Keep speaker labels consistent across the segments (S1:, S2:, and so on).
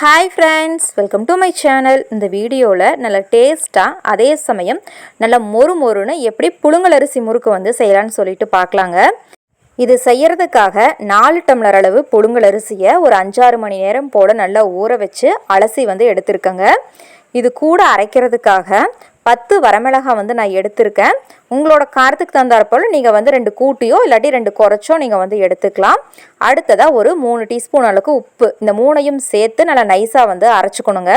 S1: Hi friends welcome to my channel இந்த வீடியோவில் நல்ல டேஸ்ட்டாக அதே சமயம் நல்ல மொறு மொறுன்னு எப்படி புழுங்கலரிசி முறுக்கு வந்து செய்யலான்னு சொல்லிட்டு பார்க்கலாங்க. இது செய்யறதுக்காக நாலு டம்ளர் அளவு புழுங்கலரிசியை ஒரு அஞ்சாறு மணி நேரம் போல் நல்லா ஊற வச்சு அலசி வந்து எடுத்திருக்கேங்க. இது கூட அரைக்கிறதுக்காக பத்து வரமிளகாய் வந்து நான் எடுத்திருக்கேன். உங்களோட காரத்துக்கு தந்தாற்போல் நீங்கள் வந்து ரெண்டு கூட்டியோ இல்லாட்டி ரெண்டு குறைச்சோ நீங்கள் வந்து எடுத்துக்கலாம். அடுத்ததாக ஒரு மூணு டீஸ்பூன் அளவுக்கு உப்பு. இந்த மூணையும் சேர்த்து நல்லா நைஸாக வந்து அரைச்சிக்கணுங்க.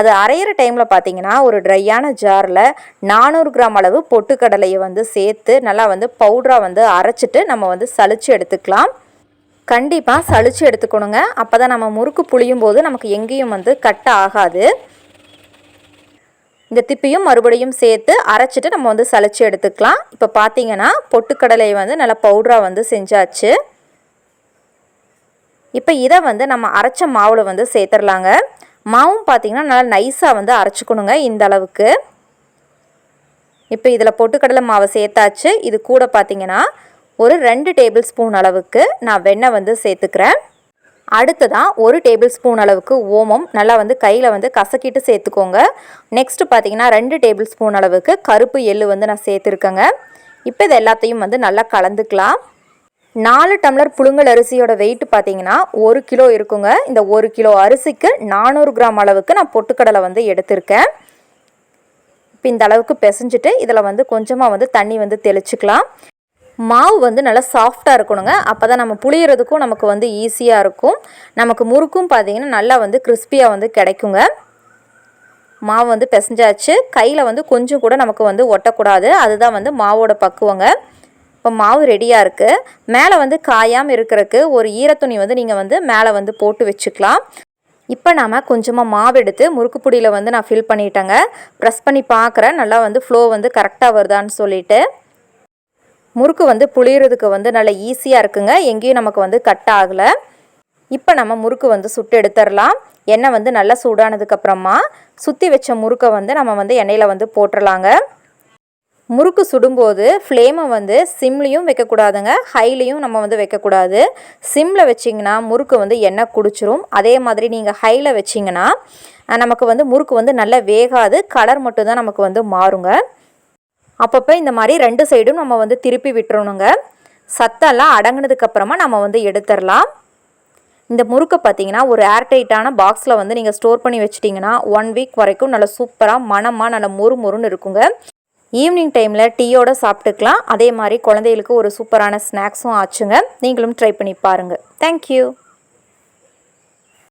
S1: அது அரைகிற டைமில் பார்த்தீங்கன்னா ஒரு ட்ரையான ஜாரில் நானூறு கிராம் அளவு பொட்டுக்கடலையை வந்து சேர்த்து நல்லா வந்து பவுடராக வந்து அரைச்சிட்டு நம்ம வந்து சளிச்சு எடுத்துக்கலாம். கண்டிப்பாக சளிச்சு எடுத்துக்கணுங்க. அப்போ தான் நம்ம முறுக்கு புளியும் போது நமக்கு எங்கேயும் வந்து கட் ஆகாது. இந்த திப்பியும் மறுபடியும் சேர்த்து அரைச்சிட்டு நம்ம வந்து சளிச்சு எடுத்துக்கலாம். இப்போ பார்த்தீங்கன்னா பொட்டுக்கடலை வந்து நல்லா பவுடராக வந்து செஞ்சாச்சு. இப்போ இதை வந்து நம்ம அரைச்ச மாவில் வந்து சேர்த்துடலாங்க. மாவும் பார்த்திங்கன்னா நல்லா நைஸாக வந்து அரைச்சிக்கணுங்க இந்த அளவுக்கு. இப்போ இதில் பொட்டுக்கடலை மாவை சேர்த்தாச்சு. இது கூட பார்த்திங்கன்னா ஒரு ரெண்டு டேபிள் ஸ்பூன் அளவுக்கு நான் வெண்ணெய் வந்து சேர்த்துக்கிறேன். அடுத்ததாக ஒரு டேபிள் ஸ்பூன் அளவுக்கு ஓமம் நல்லா வந்து கையில் வந்து கசக்கிட்டு சேர்த்துக்கோங்க. நெக்ஸ்ட்டு பார்த்தீங்கன்னா ரெண்டு டேபிள் ஸ்பூன் அளவுக்கு கருப்பு எள்ளு வந்து நான் சேர்த்துருக்கேங்க. இப்போ இது எல்லாத்தையும் வந்து நல்லா கலந்துக்கலாம். நாலு டம்ளர் புழுங்கல் அரிசியோட வெயிட் பார்த்தீங்கன்னா ஒரு கிலோ இருக்குங்க. இந்த ஒரு கிலோ அரிசிக்கு நானூறு கிராம் அளவுக்கு நான் பொட்டுக்கடலை வந்து எடுத்திருக்கேன். இப்போ இந்த அளவுக்கு பிசைஞ்சிட்டு இதில் வந்து கொஞ்சமாக வந்து தண்ணி வந்து தெளிச்சுக்கலாம். மாவு வந்து நல்லா சாஃப்டாக இருக்கணுங்க. அப்போ தான் நம்ம புளியறதுக்கும் நமக்கு வந்து ஈஸியாக இருக்கும். நமக்கு முறுக்கும் பார்த்திங்கன்னா நல்லா வந்து கிறிஸ்பியாக வந்து கிடைக்குங்க. மாவு வந்து பிசைஞ்சாச்சு. கையில் வந்து கொஞ்சம் கூட நமக்கு வந்து ஒட்டக்கூடாது. அதுதான் வந்து மாவோட பக்குவங்க. இப்போ மாவு ரெடியாக இருக்குது மேலே வந்து காயாமல் இருக்கிறதுக்கு ஒரு ஈரத்துணி வந்து நீங்கள் வந்து மேலே வந்து போட்டு வச்சுக்கலாம். இப்போ நாம் கொஞ்சமாக மாவு எடுத்து முறுக்கு பொடியில் வந்து நான் ஃபில் பண்ணிட்டேங்க. ப்ரெஸ் பண்ணி பார்க்குறேன் நல்லா வந்து ஃப்ளோ வந்து கரெக்டாக வருதான்னு சொல்லிவிட்டு முறுக்கு வந்து புளியறதுக்கு வந்து நல்லா ஈஸியாக இருக்குங்க. எங்கேயும் நமக்கு வந்து கட் ஆகலை. இப்போ நம்ம முறுக்கு வந்து சுட்டு எடுத்துடலாம். எண்ணெய் வந்து நல்லா சூடானதுக்கப்புறமா சுற்றி வச்ச முறுக்கை வந்து நம்ம வந்து எண்ணெயில் வந்து போட்டுடலாங்க. முறுக்கு சுடும்போது ஃப்ளேமை வந்து சிம்லேயும் வைக்கக்கூடாதுங்க. ஹைலையும் நம்ம வந்து வைக்கக்கூடாது. சிம்மில் வச்சிங்கன்னா முறுக்கு வந்து எண்ணெய் குடிச்சிரும். அதே மாதிரி நீங்கள் ஹையில் வச்சிங்கன்னா நமக்கு வந்து முறுக்கு வந்து நல்லா வேகாது. கலர் மட்டும்தான் நமக்கு வந்து மாறுங்க. அப்பப்போ இந்த மாதிரி ரெண்டு சைடும் நம்ம வந்து திருப்பி விட்டுறணுங்க. சத்தெல்லாம் அடங்கினதுக்கப்புறமா நம்ம வந்து எடுத்துடலாம் இந்த முறுக்கை பார்த்தீங்கன்னா ஒரு ஏர்டைட்டான பாக்ஸில் வந்து நீங்கள் ஸ்டோர் பண்ணி வச்சிட்டிங்கன்னா ஒன் வீக் வரைக்கும் நல்லா சூப்பராக மனமாக நல்லா மொறு மொறுன்னு இருக்குங்க. ஈவினிங் டைமில் டீயோடு சாப்பிட்டுக்கலாம். அதே மாதிரி குழந்தைகளுக்கு ஒரு சூப்பரான ஸ்நாக்ஸும் ஆச்சுங்க. நீங்களும் ட்ரை பண்ணி பாருங்கள் தேங்க்யூ